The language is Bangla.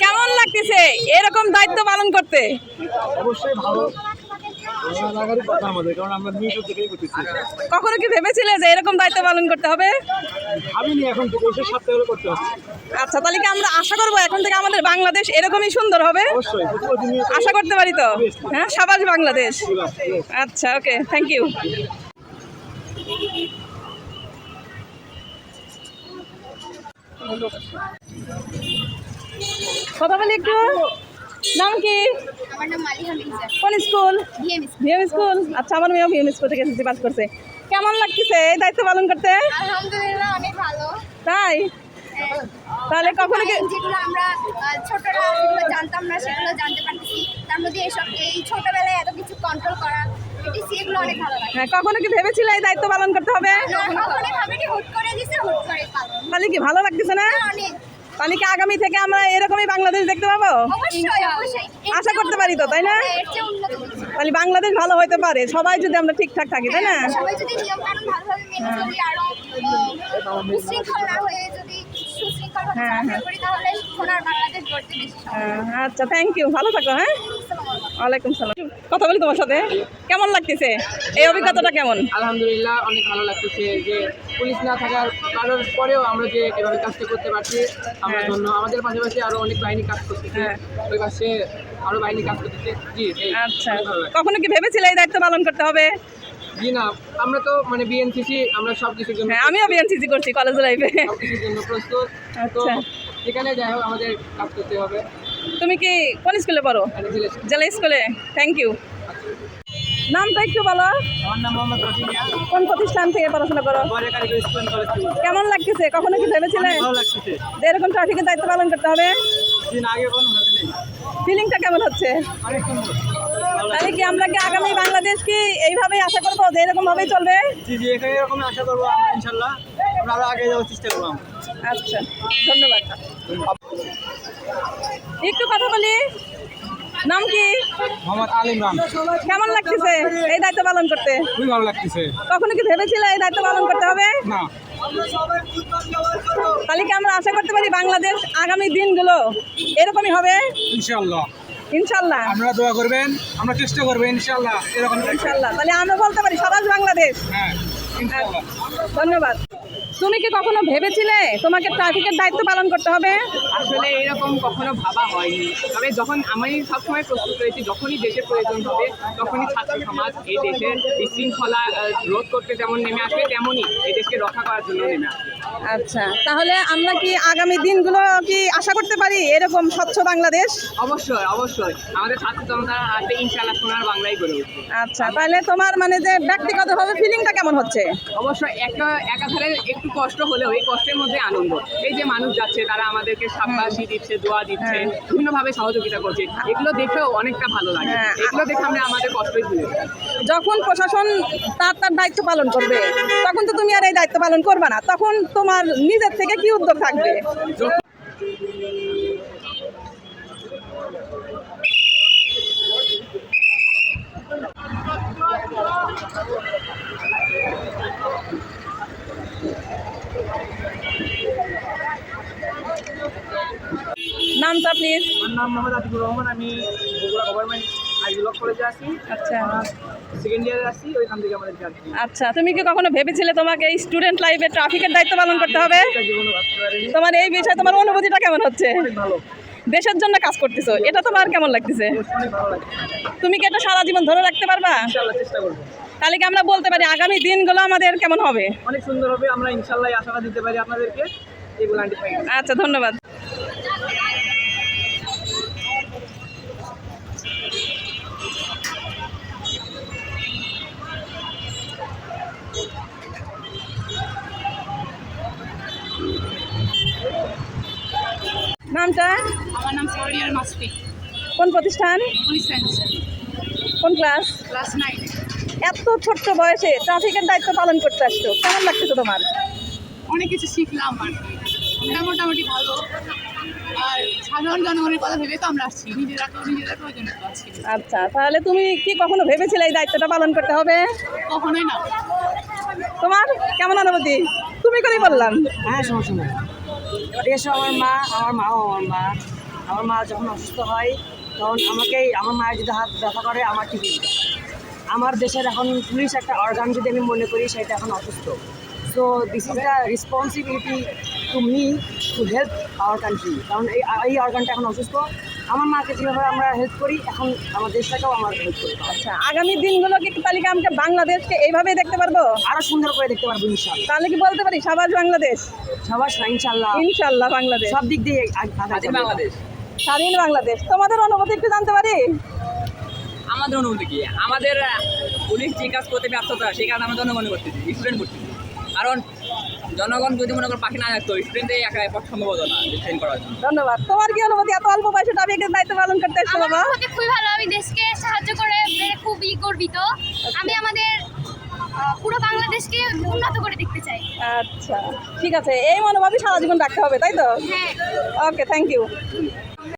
কেমন লাগতেছে? এরকম দায়িত্ব পালন করতে? অবশ্যই ভালো। কখনো কি ভেবেছিলে যে এরকম দায়িত্ব পালন করতে হবে? আচ্ছা তাহলে কি আমরা আশা করব এখন থেকে আমাদের বাংলাদেশ এরকমই সুন্দর হবে? আশা করতে পারি তো? হ্যাঁ সাবাস বাংলাদেশ। আচ্ছা ওকে থ্যাংক ইউ কথা বলি একটু? নাম কি? কোন স্কুল? VM school. আচ্ছা আমার মেয়েও ভিএম স্কুল থেকে এসএসসি পাস করছে। কেমন লাগতেছে? এই দায়িত্ব পালন করতে? আলহামদুলিল্লাহ অনেক ভালো। তাই? তাহলে কখনো কি যেগুলো আমরা ছোটরা জানতাম না সেগুলো জানতে পারতেছি। তার মধ্যে এসব এই ছোটবেলায় এত কিছু কন্ট্রোল করা এটি এগুলো অনেক ভালো লাগে। হ্যাঁ কখনো কি ভেবেছিলে এই দায়িত্ব পালন করতে হবে? কখনোই ভাবিনি হুট করে পালন তাহলে কি ভালো লাগতেছে না? অনেক। তাহলে কি আগামী থেকে আমরা এরকমই বাংলাদেশ দেখতে পাবো? অবশ্যই অবশ্যই। এর আশা করতে পারি তো, তাই না? হ্যাঁ। তাহলে বাংলাদেশ ভালো হইতে পারে সবাই যদি আমরা ঠিকঠাক থাকি তাই না? হয়ে হ্যাঁ, হ্যাঁ। করি তাহলে সোনার বাংলাদেশ গড়তে বেশি সহজ আচ্ছা থ্যাংক ইউ ভালো থাকো হ্যাঁ? ওয়ালাইকুম সালাম। কথা বলি তোমার সাথে? কেমন লাগতেছে? এই অভিজ্ঞতাটা কেমন? আলহামদুলিল্লাহ অনেক ভালো লাগতেছে যে পুলিশ না থাকার কারোর পরেও আমরা যে এভাবে কাজটা করতে পারছি আমরা। ধন্য। আমাদের পাশাপাশি আরও অনেক বাহিনী কাজ করতেছে। হ্যাঁ। ওই পাশে আরও বাহিনী কাজ করতেছে। জি আচ্ছা। কখনো কি ভেবেছিলে এই দায়িত্ব পালন করতে হবে? জি না আমরা তো মানে বিএনসিসি আমরা সব কিছুর জন্য হ্যাঁ আমিও বিএনসিসি করছি কলেজ লাইফে সব কিছুর জন্য প্রস্তুত। তো আচ্ছা। যাই হোক আমাদের কাজ করতে হবে। তুমি কি কোন স্কুলে পড়ো? জেলা স্কুলে। থ্যাংক ইউ নামটা একটু বলো। আমার নাম মোহাম্মদ রফিমিয়া কোন প্রতিষ্ঠান থেকে পড়াশোনা করো? কেমন লাগতেছে? কখনো কি ভেবেছিলে? ভালো লাগতেছে। এরকম ট্রাফিকের দায়িত্ব পালন করতে হবে? দিন আগে কোনো ভাবে নেই। ফিলিংটা কেমন হচ্ছে? তাহলে কি আমরা কি আগামী বাংলাদেশ কি এইভাবেই আশা করব যে এরকম ভাবেই চলবে? জি জি এখানে এরকম আশা করব ইনশাল্লাহ। আমরা আরও আগে যাওয়ার চেষ্টা করব আচ্ছা ধন্যবাদ। একটু কথা বলি। নাম কি? মোহাম্মদ আল ইমরান। কেমন লাগতেছে এই দায়িত্ব পালন করতে? খুবই ভালো লাগতেছে। কখনো কি ভেবেছিলে এই দায়িত্ব পালন করতে হবে? না। তাহলে কি আমরা আশা করতে পারি বাংলাদেশ আগামী দিনগুলো এরকমই হবে? ইনশাল্লাহ ইনশাল্লাহ আপনারা দোয়া করবেন আমরা চেষ্টা করব ইনশাল্লাহ এরকম ইনশাল্লাহ তাহলে আমরা বলতে পারি সবাই বাংলাদেশ। হ্যাঁ ধন্যবাদ। তুমি কি কখনো ভেবেছিলে তোমাকে ট্রাফিকের দায়িত্ব পালন করতে হবে? আসলে এরকম কখনো ভাবা হয়নি। তবে যখন আমি সবসময় প্রস্তুত রয়েছি, যখনই দেশের প্রয়োজন হবে, তখনই ছাত্র সমাজ এই দেশের বিশৃঙ্খলা রোধ করতে যেমন নেমে আসবে, তেমনই এই দেশকে রক্ষা করার জন্য নেমে আসবে। আচ্ছা তাহলে আমরা কি আগামী দিনগুলো কি আশা করতে পারি এরকম স্বচ্ছ বাংলাদেশ? অবশ্যই অবশ্যই। আমাদের ছাত্র জনতার হাতে ইনশাআল্লাহ সোনার বাংলাই গড়ে উঠবে। আচ্ছা তাহলে তোমার মানে যে ব্যক্তিগতভাবে ফিলিংটা কেমন হচ্ছে? অবশ্যই একটা একাধারে একটু কষ্ট হলেও এই কষ্টের মধ্যে আনন্দ। এই যে মানুষ যাচ্ছে তারা আমাদেরকে সাব্বাসি দিচ্ছে দোয়া দিচ্ছে হ্যাঁ। বিভিন্নভাবে সহযোগিতা করছে। এগুলো দেখেও অনেকটা ভালো লাগে। হ্যাঁ। এগুলো দেখে আমরা আমাদের কষ্টই ভুলে যখন প্রশাসন তার তার দায়িত্ব পালন করবে তখন তো তুমি আর এই দায়িত্ব পালন করবে না। তখন তোমার নিজের থেকে কি উদ্যোগ থাকবে? নামটা প্লিজ আমার নাম মোহাম্মদ আতিকুর রহমান, আমি বগুড়া গভর্নমেন্ট কলেজে আচ্ছা। সেকেন্ড ইয়ারে আছি ওইখান থেকে আমাদের যাচ্ছি আচ্ছা তুমি কি কখনো ভেবেছিলে তোমাকে এই স্টুডেন্ট লাইফে ট্রাফিকের দায়িত্ব পালন করতে হবে? তোমার এই বিষয়ে তোমার অনুভূতিটা কেমন হচ্ছে? ভালো। দেশের জন্য কাজ করতেছো এটা তোমার কেমন লাগতেছে? তুমি কি এটা সারা জীবন ধরে রাখতে পারবা? তাহলে কি আমরা বলতে পারি আগামী দিনগুলো আমাদের কেমন হবে? অনেক সুন্দর হবে আমরা ইনশাল্লাহ আশাটা দিতে পারি আপনাদেরকে। আচ্ছা ধন্যবাদ। নামটা? আমার নাম সরিয়ার মাসফি কোন প্রতিষ্ঠান? কোন ক্লাস? Class nine. এত ছোট্ট বয়সে ট্রাফিকের দায়িত্ব পালন করতে আসছো কেমন লাগতেছে তোমার? অনেক কিছু শিখলাম আর এটা মোটামুটি ভালো। আর সাধারণ জনগণের কথা ভেবে তো আমরা আসছি। নিজেরাকেও নিজেদের প্রয়োজনে আচ্ছা তাহলে তুমি কি কখনো ভেবেছিলে এই দায়িত্বটা পালন করতে হবে? কখনোই না। তোমার? কেমন অনুভূতি? তুমি করেই বললাম। হ্যাঁ সমস্যা নেই আমার মা, আমার মাও আমার মা। আমার মা যখন অসুস্থ হয়, তখন আমাকেই, আমার মায়ের যদি হাত ব্যথা করে, আমার টিফিন আমার দেশের এখন পুলিশ একটা অর্গান যদি আমি মনে করি, সেটা এখন অসুস্থ। So this is the responsibility to me to help our country কারণ এই এই অর্গানটা এখন অসুস্থ। আমার মাকে যেভাবে আমরা হেল্প করি এখন আমার দেশটাকেও আমার হেল্প করি। আচ্ছা আগামী দিনগুলো কি তাহলে কি আমরা বাংলাদেশকে এইভাবেই দেখতে পারব? আরও সুন্দর করে দেখতে পারব ইনশাল্লাহ তাহলে কি বলতে পারি সাবাস বাংলাদেশ? সবার ইনশাল্লাহ ইনশাল্লাহ বাংলাদেশ। সব দিক দিয়ে। বাংলাদেশ। স্বাধীন বাংলাদেশ। তোমাদের অনুভূতি একটু জানতে পারি? আমাদের অনুভূতি কি? আমাদের পুলিশ যে কাজ করতে ব্যর্থতা সেই কাজ আমরা জনগণ করতেছি স্টুডেন্ট করতেছি কারণ জনগণ যদি মনে করো পাখি না থাকতো স্টুডেন্টের একা পক্ষে সম্ভব হতো না ট্রেন করার জন্য। ধন্যবাদ। তোমার কি অনুভূতি? এত অল্প বয়সে টপিকের দায়িত্ব পালন করতে আমার বাবা? অনুভূতি খুবই ভালো। আমি দেশকে সাহায্য করে পেরে খুবই গর্বিত। আমি আমাদের পুরো বাংলাদেশকে উন্নত করে দেখতে চাই। আচ্ছা ঠিক আছে। এই মনোভাবই সারা জীবন রাখতে হবে তাই তো? হ্যাঁ। Okay thank you